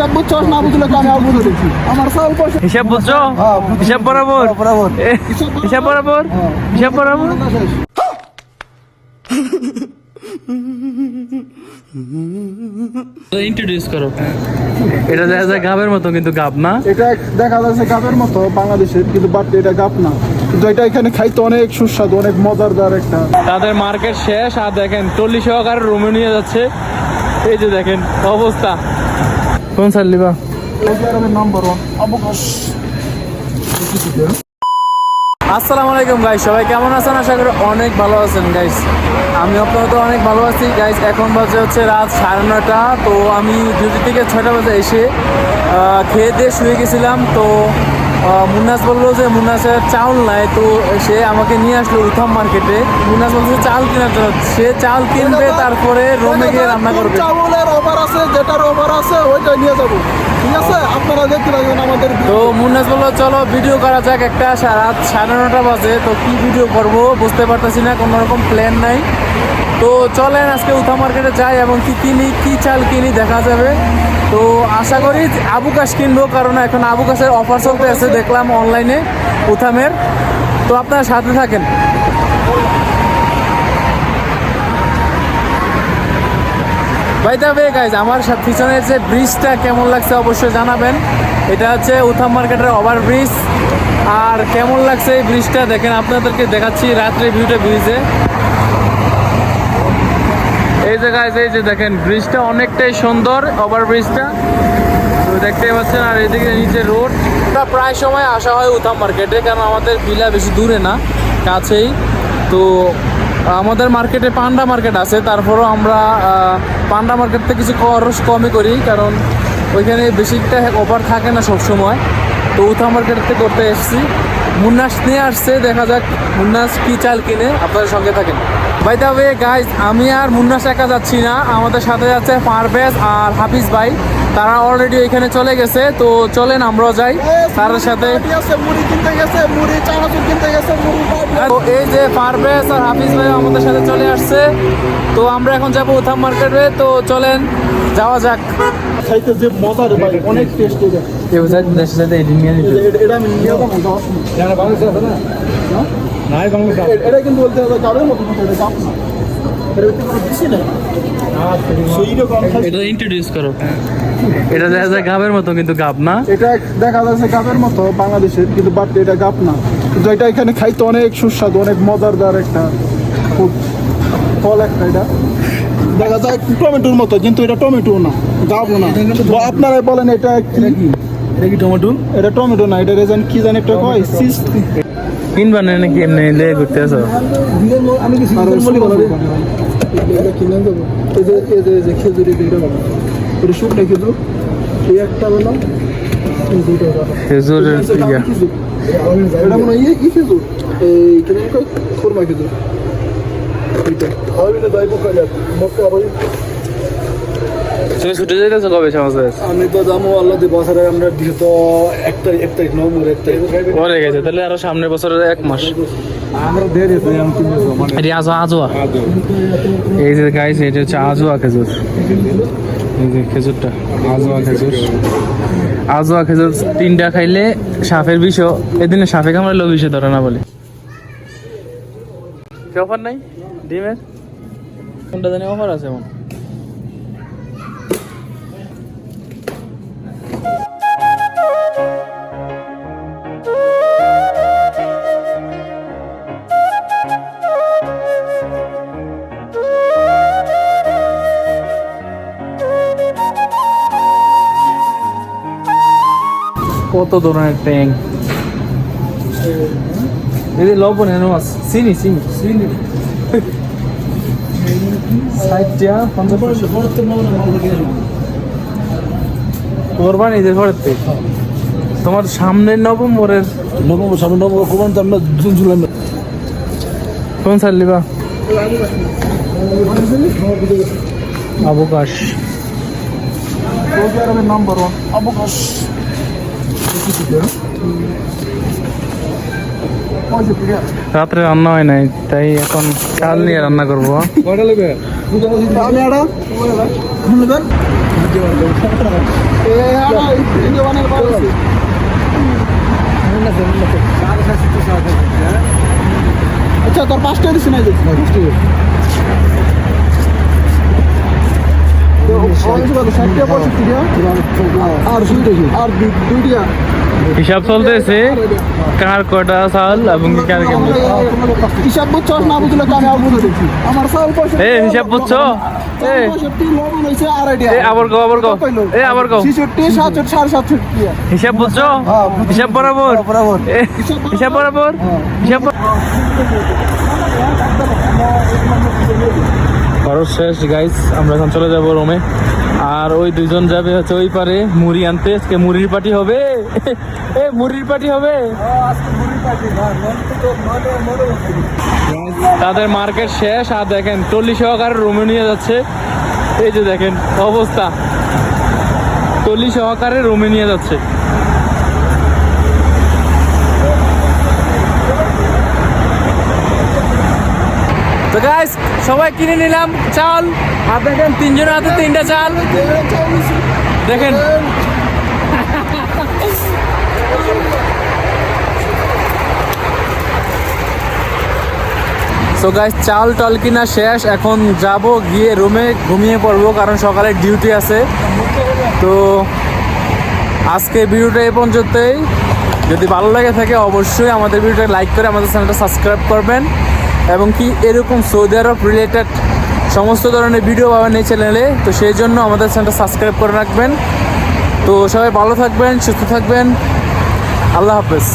হিসাব বুঝছস না বুঝলে তো আমি আর বুঝে দিচ্ছি। আমার পয়সা হিসাব বুঝছ? হ্যাঁ, হিসাব বরাবর। বরাবর। হিসাব বরাবর? হ্যাঁ। হিসাব বরাবর। ইন্ট্রোডিউস করো। এটা দেখা যায় গাবের মতো কিন্তু গাব না। এটা দেখা যাচ্ছে গাবের মতো বাংলাদেশের কিন্তু বাট এটা গাব না। কিন্তু এটা এখানে খাইতে অনেক সুস্বাদু অনেক মজাদার একটা। তাদের মার্কেট শেষ আর দেখেন চল্লিশ রুমে নিয়ে যাচ্ছে। এই যে দেখেন অবস্থা। কোন সার লিবা? সৌদি আসসালামু আলাইকুম গাইস সবাই কেমন আছেন? আশা করি অনেক ভালো আছেন গাইস আমি আপনারা তো অনেক ভালো আছি গাইস এখন বাজে হচ্ছে রাত সাড়ে নটা তো আমি ডিউটি থেকে ছয়টা বাজে এসে খেয়ে দিয়ে শুয়ে গেছিলাম। তো মুন্নাস বলল যে মুন্নাসের চাউল নাই তো সে আমাকে নিয়ে আসলো উথাম মার্কেটে। মুন্নাস বলছে চাল কেনার জন্য। সে চাল কিনবে তারপরে রোমে গিয়ে রান্না করবে। চাউলের অফার আছে যেটার অফার আছে ওইটা নিয়ে যাব। ঠিক আছে? আপনারা দেখতে লাগবেন আমাদের তো মুন্নাস বলল চলো ভিডিও করা যাক একটা। রাত সাড়ে নটা বাজে। তো কি ভিডিও করব? বুঝতে পারতেছি না কোনো রকম প্ল্যান নাই। তো চলেন আজকে উঠা মার্কেটে যাই এবং কি কিনি কি চাল কিনি দেখা যাবে। তো আশা করি আবু কাশ কিনবো কারণ এখন আবু কাশের অফার চলতে আছে দেখলাম অনলাইনে উথামের তো আপনারা সাথে থাকেন। বাই দ্য ওয়ে গাইজ আমার পিছনের যে ব্রিজটা কেমন লাগছে অবশ্যই জানাবেন। এটা হচ্ছে উথাম মার্কেটের ওভার ব্রিজ আর কেমন লাগছে এই ব্রিজটা দেখেন, আপনাদেরকে দেখাচ্ছি রাত্রে ভিউটা ব্রিজে এই যে গাইজ এই যে দেখেন ব্রিজটা অনেকটাই সুন্দর ওভার ব্রিজটা তো দেখতেই পাচ্ছেন, আর এদিকে নিচে রোড প্রায় সময় আসা হয় উথাম মার্কেটে, কারণ আমাদের বিলা বেশি দূরে না, কাছেই। তো আমাদের মার্কেটে পান্ডা মার্কেট আছে, তারপরও আমরা পান্ডা মার্কেট থেকে কিছু খরচ কমই করি, কারণ ওইখানে বেশিটা অফার থাকে না সবসময়। তো উথা মার্কেট থেকে করতে এসেছি। মুন্নাস নিয়ে আসছে দেখা যাক মুন্নাস কি চাল কিনে আপনাদের সঙ্গে থাকেন। বাই দ্য ওয়ে গাইজ আমি আর মুন্নাস একা যাচ্ছি না আমাদের সাথে যাচ্ছে পারভেজ আর হাফিজ ভাই তারা অলরেডি এখানে চলে গেছে তো চলেন আমরাও যাই তার সাথে তো এই যে পারভেজ আর হাফিজ ভাই আমাদের সাথে চলে আসছে তো আমরা এখন যাব উথাম মার্কেটে তো চলেন যাওয়া যাক। খাইতে যে মজা রে ভাই অনেক টেস্টি দেশের সাথে নিয়ে নিতে এটা- আমি নিয়ে যাব না, যাওয়ার সময়। এ- এটা কিন্তু বলতে হবে গাবের মতো কিন্তু এটা গাব না। কোনো বেশি নেই। এটা ইন্ট্রোডিউস করো। এটা দেখা যায় গাবের মতো কিন্তু গাব না। এটা দেখা যাচ্ছে গাবের মতো বাংলাদেশের কিন্তু বাট এটা গাব না। কিন্তু এটা এখানে খাইতে অনেক সুস্বাদু অনেক মজাদার একটা খুব ফল একটা এটা। দেখা যায় টমেটোর মতো কিন্তু এটা টমেটো না গাবো না। তো আপনারা বলেন এটা কি? এটা কি? টমেটো? এটা টমেটো না এটা রেজন কি জানি একটা কয় সিস কিনবা না নাকি এমনি লেগে ঘুরতে আসো? আমি কি এটা কিনে দেবো এই যে এই যে যে খেজুর এটা শুকনো খেজুর। এই একটা ইয়া এটা মনে হয় ইয়ে। খেজুর। এই কিনে কয় খুরমা খেজুর। তুমি ছুটে যেতেছো কবে সমাজে? আমি তো যাব আল্লাহ দি বছরে আমরা এক তারিখ এক তারিখ নভেম্বর এক তারিখ। পরে গেছে তাহলে আরও সামনের বছরের এক মাস। আমরা আমি মানে এটি আজোয়া আজোয়া এই যে গাইস এটা হচ্ছে আজোয়া খেজুর। এই যে খেজুরটা আজোয়া খেজুর। আজোয়া খেজুর তিনটা খাইলে সাপের বিষও এদিনে সাপে কামড়ালেও বিষে ধরে না বলে। কি অফার নাই? ডিমের? কোনটা জানি অফার আছে এমন। কত ধরনের ট্যাঙ্ক যে লবণ এনে মাছ চিনি চিনি। চিনি। ষাটটা পঞ্চাশ কোরবানি ঈদের পরের থেকে তোমার সামনের নভেম্বরের নভেম্বর সামনে নভেম্বর কোরবান তো আমরা জুন জুলাই কোন লিবা অবকাশ নাম্বার ওয়ান অবকাশ রাত্রে রান্না হয় নাই তাই এখন চাল নিয়ে রান্না করব। কয়টা নেবে আমি আড়া নেবেন ইন্ডিয়ানের বাড়ি আচ্ছা তোর পাঁচটা দিস নাই দেখছি আর আর দুইটা হিসাব চলতেছে কার কটা চাল এবং কার কেমন? হিসাব বুঝছ? না বুঝলে আমি আর বুঝে আমার চাউল পয়সা এ হিসাব বুঝছ? হিসাব বুঝছ? হিসাব বরাবর। এ, হিসাব বরাবর। হিসাব বরাবর। খরচ শেষ গাইস আমরা এখন চলে যাব রোমে। আর ওই দুজন যাবে হচ্ছে ওই পারে, মুড়ি আনতে। আজকে মুড়ির পার্টি হবে। এ, মুড়ির পার্টি হবে। তাদের মার্কেট শেষ। আর দেখেন টল্লি সহকারে রুমে নিয়ে যাচ্ছে। এই যে দেখেন, অবস্থা। টল্লি সহকারে রুমে নিয়ে যাচ্ছে। তো গাইস সবাই কিনে নিলাম চাল। আর দেখেন তিনজনের হাতে তিনটা চাল। দেখেন। সো গাইস চাল টাল কিনা শেষ। এখন যাব গিয়ে রুমে। ঘুমিয়ে পড়ব, কারণ সকালে ডিউটি আছে। তো আজকে ভিডিওটা এ পর্যন্তই। যদি ভালো লাগে থাকে, অবশ্যই আমাদের ভিডিওটা লাইক করে আমাদের চ্যানেলটা সাবস্ক্রাইব করবেন। এবং কি এরকম সৌদি আরব রিলেটেড সমস্ত ধরনের ভিডিও পাবেন এই চ্যানেলে তো সেই জন্য আমাদের চ্যানেলটা সাবস্ক্রাইব করে রাখবেন। তো সবাই ভালো থাকবেন, সুস্থ থাকবেন। আল্লাহ হাফেজ।